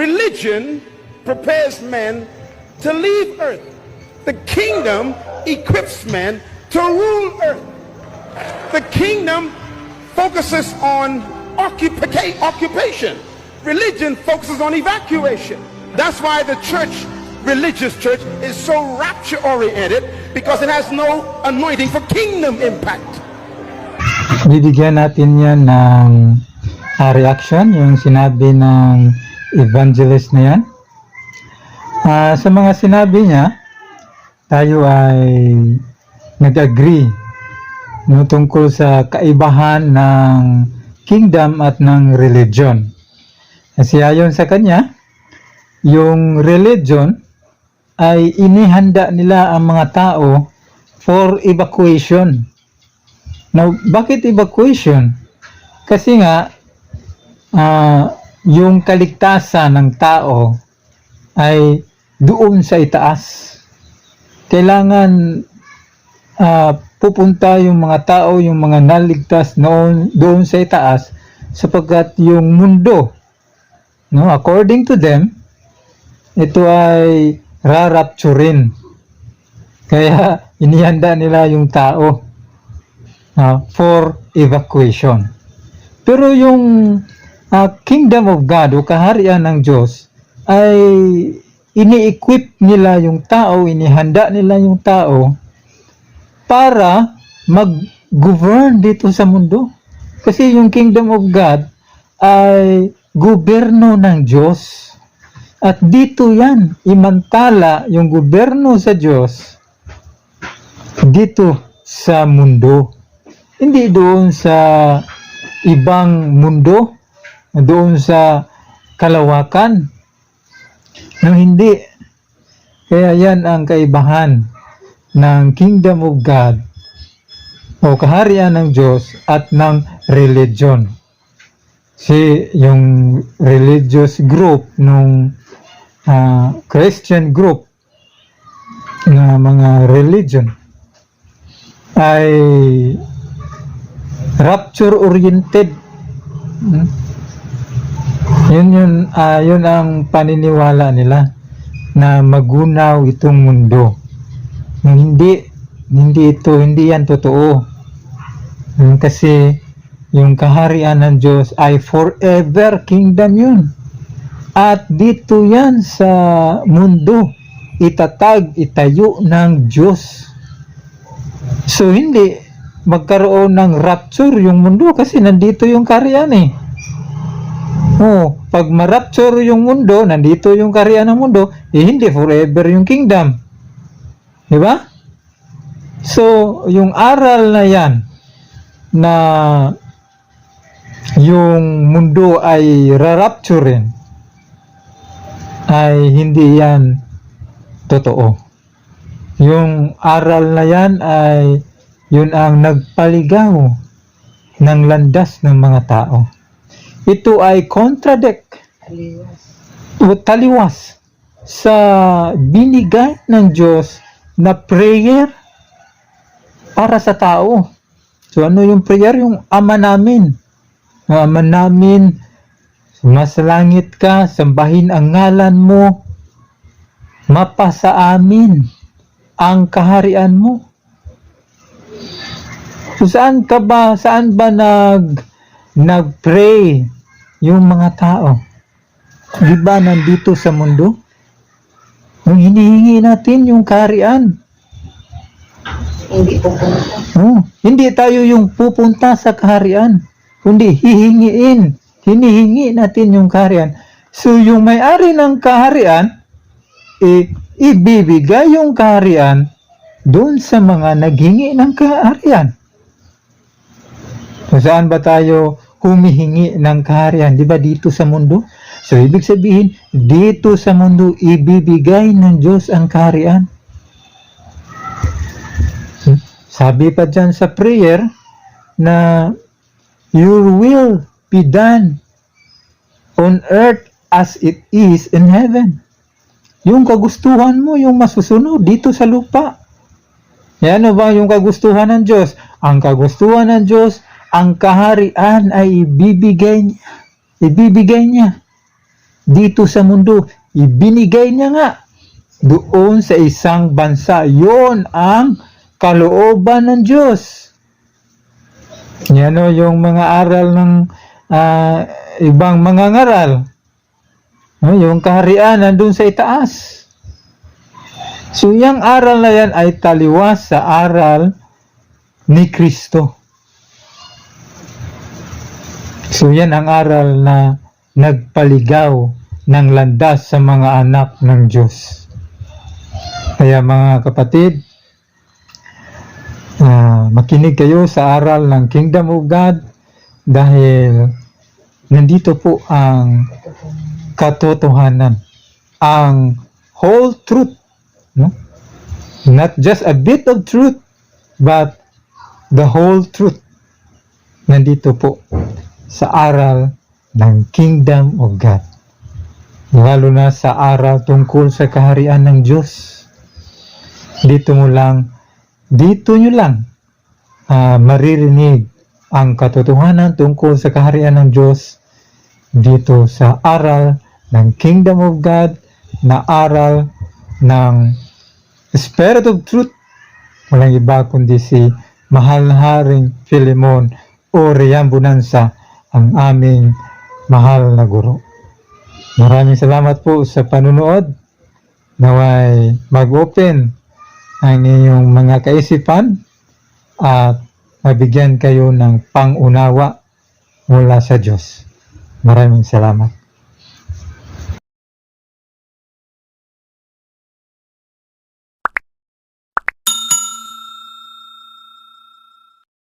religion prepares men to leave earth. The kingdom equips men to rule earth. The kingdom focuses on occupa- occupation. Religion focuses on evacuation. That's why the church, religious church, is so rapture oriented because it has no anointing for kingdom impact. bibigyan natin yan ng ah, reaction, yung sinabi ng evangelist na yan. Ah, sa mga sinabi niya, tayo ay nag-agree no, tungkol sa kaibahan ng kingdom at ng religion. Kasi ayon sa kanya, yung religion ay inihanda nila ang mga tao for evacuation. Now, bakit evacuation? Kasi nga, ah, yung kaligtasan ng tao ay doon sa itaas. Kailangan ah, pupunta yung mga tao, yung mga naligtas noon doon sa itaas sapagkat yung mundo, no, according to them, ito ay rarapturin. Kaya inihanda nila yung tao uh, for evacuation. Pero yung uh, kingdom of God o kaharian ng Diyos ay ini-equip nila yung tao, inihanda nila yung tao para mag-govern dito sa mundo. Kasi yung kingdom of God ay gobyerno ng Diyos. At dito yan, imantala yung gobyerno sa Diyos dito sa mundo. Hindi doon sa ibang mundo, doon sa kalawakan. No, hindi. Kaya yan ang kaibahan ng kingdom of God o kaharian ng Diyos at ng religion. Si yung religious group nung ah, Christian group na mga religion ay rapture oriented. Hmm? Yun yun, ah, yun ang paniniwala nila na magunaw itong mundo. Hindi, hindi ito, hindi yan totoo. Kasi yung kaharian ng Diyos ay forever kingdom yun. At dito yan sa mundo, itatag, itayo ng Diyos. So hindi magkaroon ng rapture yung mundo kasi nandito yung kaharian eh. Oh, pag ma-rapture yung mundo, nandito yung kaharian ng mundo, eh hindi forever yung kingdom. Di ba? So, yung aral na yan na yung mundo ay rarapturin ay hindi yan totoo. Yung aral na yan ay yun ang nagpaligaw ng landas ng mga tao. Ito ay contradict o taliwas sa binigay ng Diyos na prayer para sa tao. So ano yung prayer? Yung ama namin. Ama namin, sumasalangit ka, sambahin ang ngalan mo, mapasa amin ang kaharian mo. So saan ka ba, saan ba nag, nag-pray yung mga tao? Di ba nandito sa mundo? Nung hinihingi natin yung kaharian, Hindi po. Oh, hindi tayo yung pupunta sa kaharian, kundi hihingiin. Hinihingi natin yung kaharian. So yung may-ari ng kaharian, eh, ibibigay yung kaharian doon sa mga naghingi ng kaharian. So saan ba tayo humihingi ng kaharian? Di ba dito sa mundo? So ibig sabihin, dito sa mundo, ibibigay ng Diyos ang kaharian. Sabi pa dyan sa prayer na your will be done on earth as it is in heaven. Yung kagustuhan mo, yung masusunod dito sa lupa. Yan ano ba yung kagustuhan ng Diyos? Ang kagustuhan ng Diyos, ang kaharian ay ibibigay niya. Ibibigay niya dito sa mundo. Ibinigay niya nga doon sa isang bansa. Yon ang kalooban ng Diyos. Yan o yung mga aral ng ah, ibang mga ngaral. No, yung kaharian nandun sa itaas. So, yung aral na yan ay taliwas sa aral ni Kristo. So, yan ang aral na nagpaligaw ng landas sa mga anak ng Diyos. Kaya mga kapatid, ah, makinig kayo sa aral ng Kingdom of God dahil nandito po ang katotohanan, ang whole truth, no? Not just a bit of truth, but the whole truth. Nandito po sa aral ng Kingdom of God. Lalo na sa aral tungkol sa kaharian ng Diyos. Dito mo lang, dito nyo lang ah, maririnig ang katotohanan tungkol sa kaharian ng Diyos dito sa aral ng Kingdom of God na aral ng Spirit of Truth. Walang iba kundi si Mahal na Haring Philemon o Rian Bonanza ang aming mahal na guro. Maraming salamat po sa panunood. Naway mag-open ang inyong mga kaisipan at mabigyan kayo ng pangunawa mula sa Diyos. Maraming salamat.